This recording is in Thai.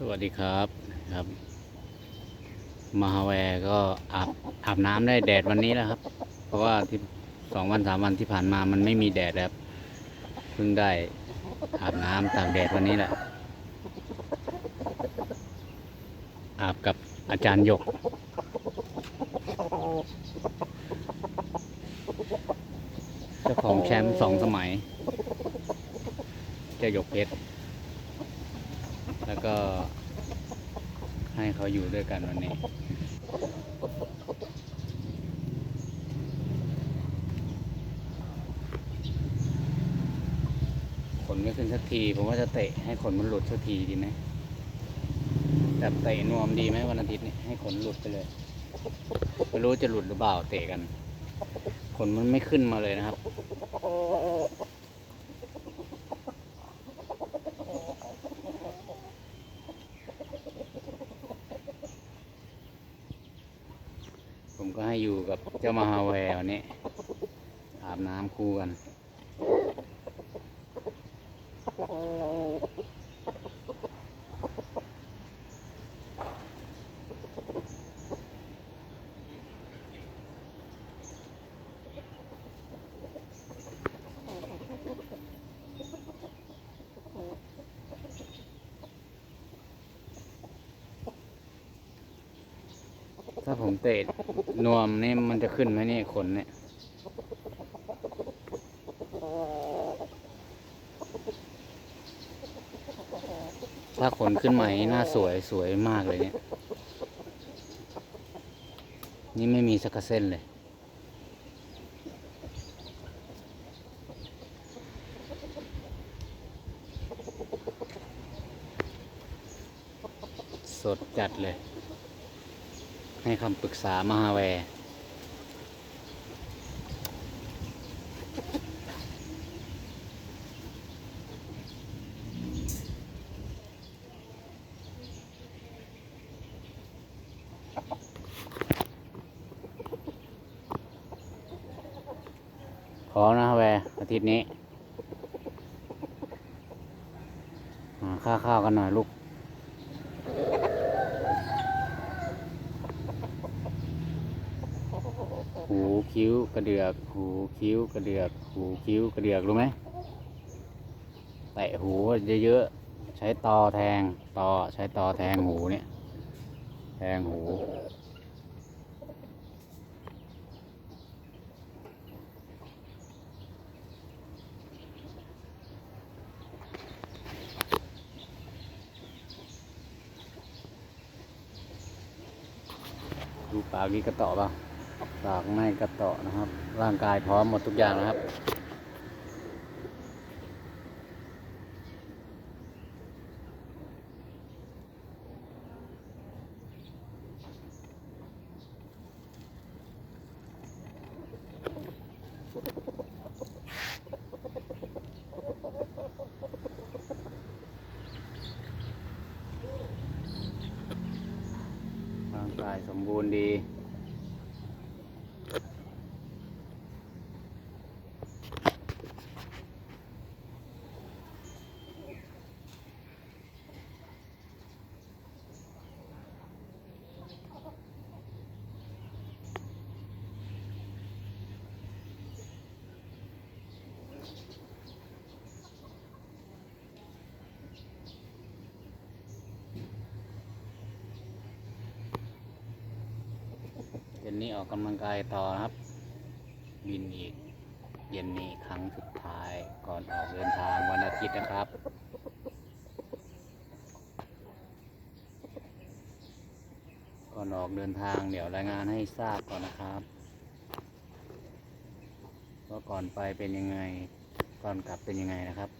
สวัสดีครับครับมหาแวร์ก็อาบอาบน้ำได้แดดวันนี้แล้วครับ เพราะว่าที่สองวันสามวันที่ผ่านมามันไม่มีแดดครับเพิ่งได้อาบน้ำตากแดดวันนี้แหละ อาบกับอาจารย์หยก เจ้าของแชมป์สองสมัย เจ้าหยกเพชร แล้วก็ให้เขาอยู่ด้วยกันวันนี้ ขนไม่ขึ้นสักที ผมว่าจะเตะให้ขนมันหลุดสักทีดีไหมแบบเตะนวมดีไหมวันอาทิตย์นี้ให้ขนหลุดไปเลยไม่รู้จะหลุดหรือเปล่าเตะกัน ขนมันไม่ขึ้นมาเลยนะครับ ก็ให้อยู่กับเจ้ามหาแววนี่อาบน้ำคู่กัน ถ้าผมเตะนวมนี่มันจะขึ้นไหมนี่ขนเนี่ยถ้าขนขึ้นมานี่หน้าสวยสวยมากเลยเนี่ย นี่ไม่มีสักเส้นเลย สดจัดเลย ให้คำปรึกษามหาแวร์ขอนะแวอาทิตย์นี้หาค่าข้าวกันหน่อยลูก หูคิ้วกระเดือก หูคิ้วกระเดือก หูคิ้วกระเดือกรู้ไหมแตะหูเยอะๆใช้ตอแทงตอใช้ตอแทงหูเนี่ยแทงหูดูปากนี้กระต่อปล่าปากไม่กระเตาะนะครับ ร่างกายพร้อมหมดทุกอย่างนะครับร่างกายสมบูรณ์ดี ย็นนี้ออกกำลังกายต่อครับวินอีก เย็นนี้ครั้งสุดท้ายก่อนออกเดินทางวันอาทิตย์นะครับก่อนออกเดินทางเดี๋ยวรายงานให้ทราบก่อนนะครับว่าก่อนไปเป็นยังไงก่อนกลับเป็นยังไงนะครับ